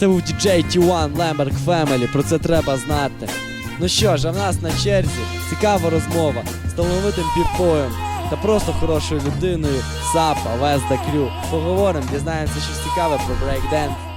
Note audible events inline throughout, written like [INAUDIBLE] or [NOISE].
Це був DJ T1 Lemberg Family, про це треба знати. Ну що ж, а в нас на черзі цікава розмова з талановитим піпоєм та просто хорошою людиною Сапа Везда Крю. Поговоримо, дізнаємося щось цікаве про брейкденс.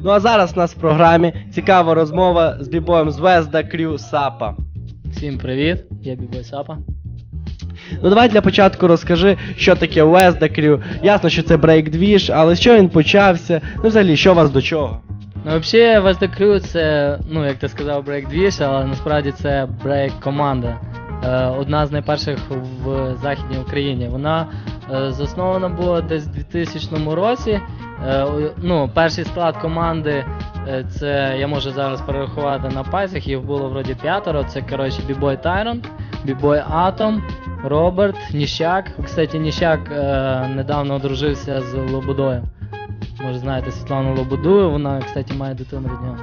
Ну а зараз у нас в програмі цікава розмова з бібоєм з Везда Крю Сапа. Всім привіт, я Бібой Сапа. Ну давай для початку розкажи, що таке Везда Крю. Ясно, що це брейк-двіж, але з чого він почався? Ну взагалі, що вас до чого? Ну, взагалі, West Crew це, ну, як ти сказав, брейк двіж, але насправді це брейк команда. Е, одна з найперших в Західній Україні. Вона е, заснована була десь у 2000 році. Е, ну, перший склад команди е, це я можу зараз перерахувати на пальцях, їх було вроді п'ятеро. Це коротше Бібой Тайрон, Бібой Атом, Роберт, Ніщак. Кстати, Ніщак е, недавно одружився з Лободою. Може знаєте Світлану Лободу, вона, кстати, має дитину від нього.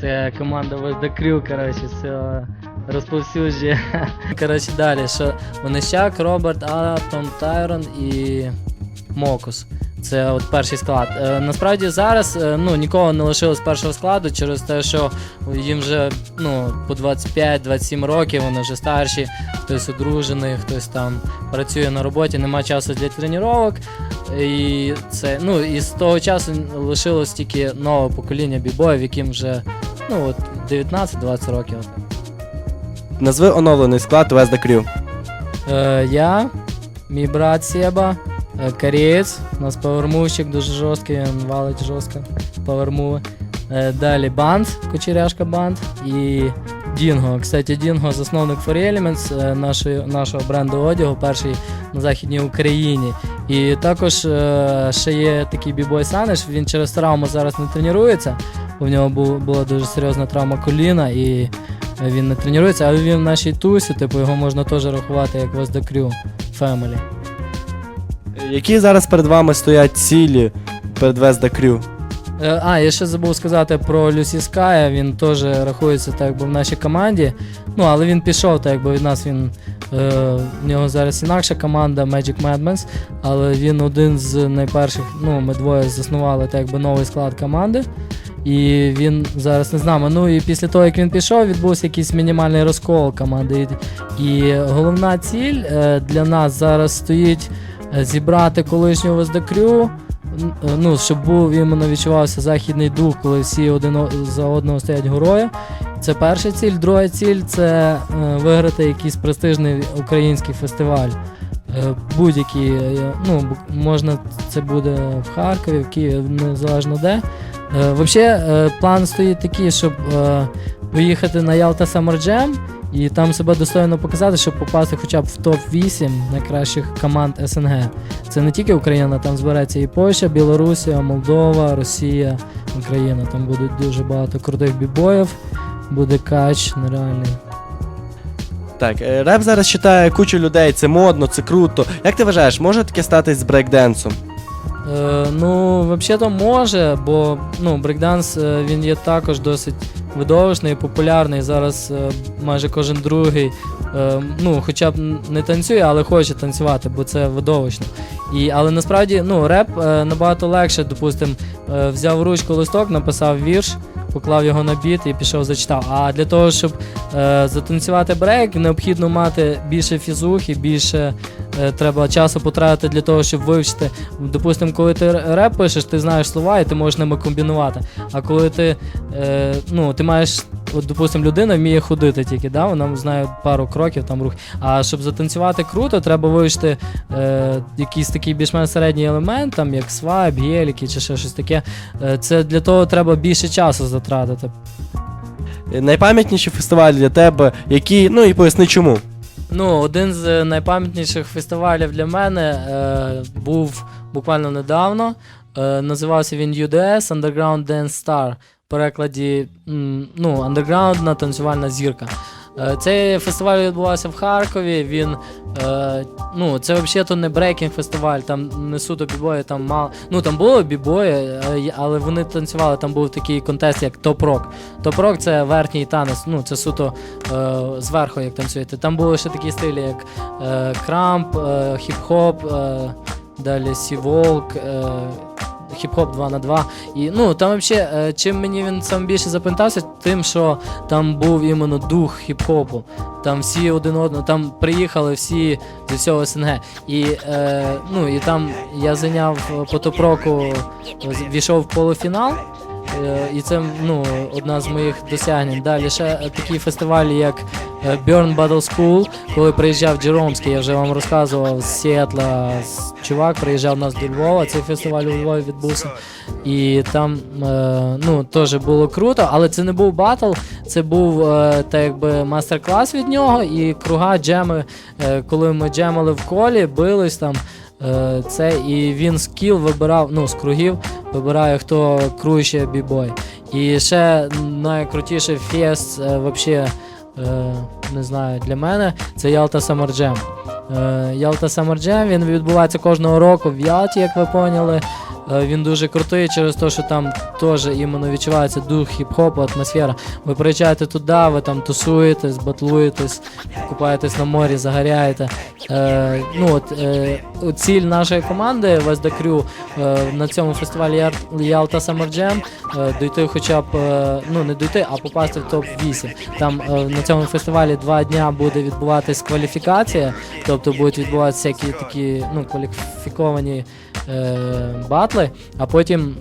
Це команда West Crew, коротше, все розповсюджує. [LAUGHS] Коротше, далі, що Онищак, Роберт, Атом, Тайрон і Мокус. Це от перший склад. Е, насправді зараз е, ну, нікого не лишилось першого складу через те, що їм вже ну, по 25-27 років, вони вже старші, хтось одружений, хтось там працює на роботі, немає часу для тренувань. І це, ну, і з того часу лишилось тільки нове покоління бібоїв, яким вже ну, от 19-20 років. Назви оновлений склад Везда Крю. Е, я, мій брат Себа, е, кореєць, у нас павермувщик дуже жорсткий, він валить жорстко павермуви. Е, далі банд, кучеряшка банд і Дінго. Кстати, Дінго засновник For Elements, е, нашої, нашого бренду одягу, перший на Західній Україні. І також ще є такий бібой Саниш, він через травму зараз не тренується, в нього бу- була дуже серйозна травма коліна і він не тренується, але він в нашій тусі, типу його можна теж рахувати як the Family. Які зараз перед вами стоять цілі перед Везда Крю? А, я ще забув сказати про Люсі Ская, він теж рахується так якби в нашій команді. Ну, але він пішов, так якби від нас він. Е, в нього зараз інакша команда Magic Madmans, але він один з найперших, ну, ми двоє заснували так якби новий склад команди. І він зараз не з нами. Ну і після того, як він пішов, відбувся якийсь мінімальний розкол команди. І, головна ціль е, для нас зараз стоїть зібрати колишнього Вездокрю, ну, щоб був іменно відчувався західний дух, коли всі один за одного стоять горою. Це перша ціль. Друга ціль це е, виграти якийсь престижний український фестиваль. Е, будь-який, е, ну, можна це буде в Харкові, в Києві, незалежно де. Е, Взагалі, план стоїть такий, щоб е, поїхати на Ялта Summer Jam і там себе достойно показати, щоб попасти хоча б в топ-8 найкращих команд СНГ. Це не тільки Україна, там збереться і Польща, Білорусія, Молдова, Росія, Україна. Там буде дуже багато крутих бібоїв, буде кач нереальний. Так, е, реп зараз читає кучу людей, це модно, це круто. Як ти вважаєш, може таке статись з брейкденсом? Е, ну, взагалі-то може, бо ну, брейкданс е, він є також досить видовищний популярний. Зараз е, майже кожен другий, ну, хоча б не танцює, але хоче танцювати, бо це видовищно. І, але насправді ну, реп е, набагато легше, допустим, е, взяв ручку листок, написав вірш, поклав його на біт і пішов зачитав. А для того, щоб е, затанцювати брейк, необхідно мати більше фізухи, більше е, треба часу потратити для того, щоб вивчити. Допустимо, коли ти реп пишеш, ти знаєш слова і ти можеш ними комбінувати. А коли ти, е, ну, ти маєш. От, допустим, людина вміє ходити тільки, да? вона знає пару кроків, там рух. А щоб затанцювати круто, треба вивчити е, якийсь такий більш-менш середній елемент, там як свайп, геліки чи ще щось таке. Е, це для того треба більше часу затратити. Е, Найпам'ятніші фестивалі для тебе, які, ну і поясни чому. Ну, один з найпам'ятніших фестивалів для мене е, був буквально недавно. Е, називався він UDS Underground Dance Star. Перекладі ну, андерграундна танцювальна зірка. Е, цей фестиваль відбувався в Харкові. Він е, ну, це взагалі то не брейкінг фестиваль, там не суто бібої, там мало. Ну там було бібої, е, але вони танцювали. Там був такий контест, як топ-рок. Топ-рок це верхній танець, ну це суто зверху, як танцюєте. Там були ще такі стилі, як крамп, хіп-хоп, далі сіволк. Е, Хіп-хоп 2 на 2 І ну там взагалі, чим мені він сам більше запам'ятався, тим, що там був іменно дух хіп-хопу. Там всі один одного, там приїхали всі зі всього СНГ. І, е, ну, і там я зайняв е, по топ-року, війшов в полуфінал. Е, І це ну, одна з моїх досягнень. Далі ще е, такі фестивалі, як е, Burn Battle School, коли приїжджав Джеромський, я вже вам розказував з Сіетла, чувак приїжджав нас до Львова. Цей фестиваль у Львові відбувся. І там е, ну, теж було круто, але це не був батл, це був е, так якби мастер-клас від нього і круга джеми. Е, коли ми джемали в колі, бились там. Е, це і він з кіл вибирав, ну, з кругів вибирає, хто круче бібой. І ще найкрутіший фест, е, вообще, е, не знаю, для мене це Ялта Summer Jam. Е, Ялта Summer Jam, він відбувається кожного року в Ялті, як ви поняли. Е, Він дуже крутий через те, що там теж іменно відчувається дух хіп-хопу, атмосфера. Ви приїжджаєте туди, ви там тусуєтесь, батлуєтесь, купаєтесь на морі, загоряєте. Е, ну, от, е, ціль нашої команди The Crew е, на цьому фестивалі Ялта Summer Jam е, дойти хоча б, е, ну не дойти, а попасти в топ-8. Там е, на цьому фестивалі два дня буде відбуватись кваліфікація, тобто будуть відбуватися всякі такі ну, кваліфіковані е, батли, а потім.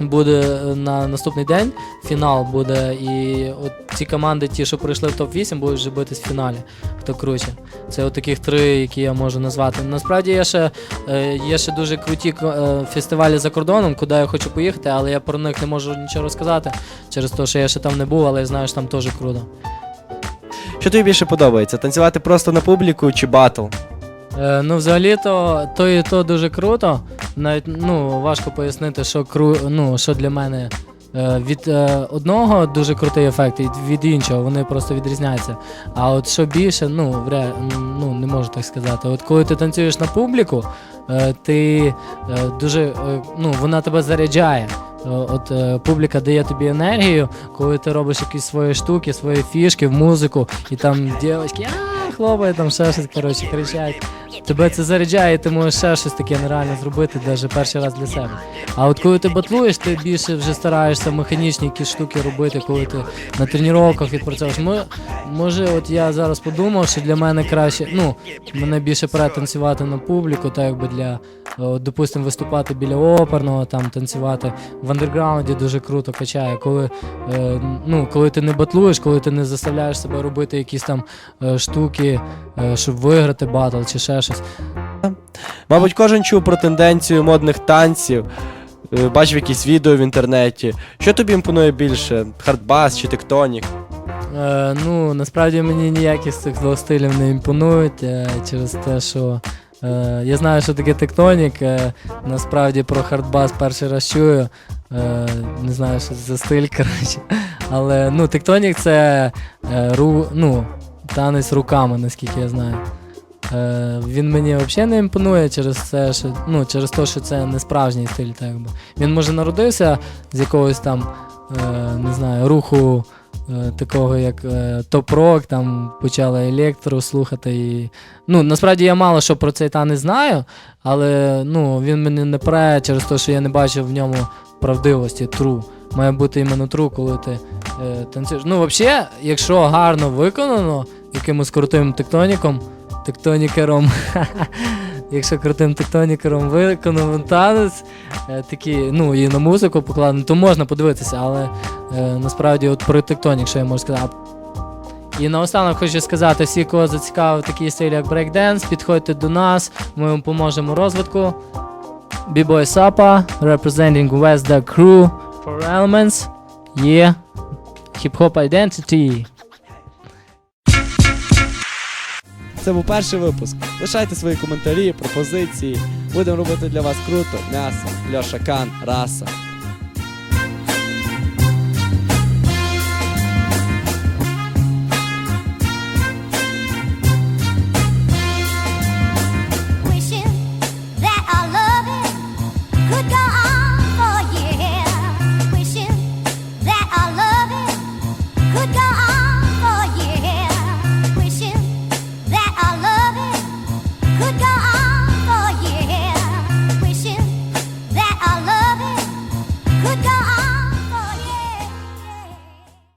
Буде е, на наступний день фінал буде, і от ці команди, ті, що пройшли в топ-8, будуть вже битись в фіналі. Хто круче. Це от таких три, які я можу назвати. Насправді є ще, е, є ще дуже круті е, фестивалі за кордоном, куди я хочу поїхати, але я про них не можу нічого розказати через те, що я ще там не був, але я знаю, що там теж круто. Що тобі більше подобається? Танцювати просто на публіку чи батл? Е, ну, взагалі-то то і то дуже круто. Навіть ну, важко пояснити, що кру... ну, що для мене е, від е, одного дуже крутий ефект, і від іншого вони просто відрізняються. А от що більше, ну, вре... ну не можу так сказати. От коли ти танцюєш на публіку, ти дуже ну, вона тебе заряджає. От публіка дає тобі енергію, коли ти робиш якісь свої штуки, свої фішки в музику, і там дівчатки хлопають, там ще щось коротше кричать. Тебе це заряджає, і ти можеш ще щось таке нереально зробити, навіть перший раз для себе. А от коли ти батлуєш, ти більше вже стараєшся механічні якісь штуки робити, коли ти на тренуваннях відпрацьовуєш. Може, от я зараз подумав, що для мене краще, ну, мене більше пора танцювати на публіку, так якби для, допустимо, виступати біля оперного, там танцювати в андерграунді дуже круто качає. Коли, е, ну, коли ти не батлуєш, коли ти не заставляєш себе робити якісь там е, штуки, е, щоб виграти батл чи ще щось. Мабуть, кожен чув про тенденцію модних танців, е, бачив якісь відео в інтернеті. Що тобі імпонує більше? Хардбас чи тектонік? Е, ну, насправді мені ніякі з цих двох стилів не імпонують е, через те, що е, я знаю, що таке тектонік. Е, насправді про хардбас перший раз чую. Е, не знаю, що це за стиль, [LAUGHS] коротше. Але ну, тектонік це е, ру, ну, танець руками, наскільки я знаю. Е, він мені взагалі не імпонує через це, що ну, через те, що це не справжній стиль. Так би. Він може народився з якогось там, е, не знаю, руху е, такого, як е, топ-рок, там почали електро слухати. І... Ну, насправді я мало що про цей танець знаю, але ну, він мене не пре через те, що я не бачив в ньому правдивості, true. Має бути іменно true, коли ти е, танцюєш. Ну, взагалі, якщо гарно виконано якимось крутим тектоніком, тектонікером. [LAUGHS] Якщо крутим тектонікером виконав танець, е, такий, ну і на музику покладено, то можна подивитися, але е, насправді от про тектонік, що я можу сказати. І наостанок хочу сказати, всі, кого зацікавив такий стиль, як брейкденс, підходьте до нас, ми вам поможемо у розвитку. B-Boy Sapa, representing West the Crew, for Elements, yeah, Hip-Hop Identity. Це був перший випуск. Лишайте свої коментарі, пропозиції. Будемо робити для вас круто. М'ясо, Льоша Кан, раса.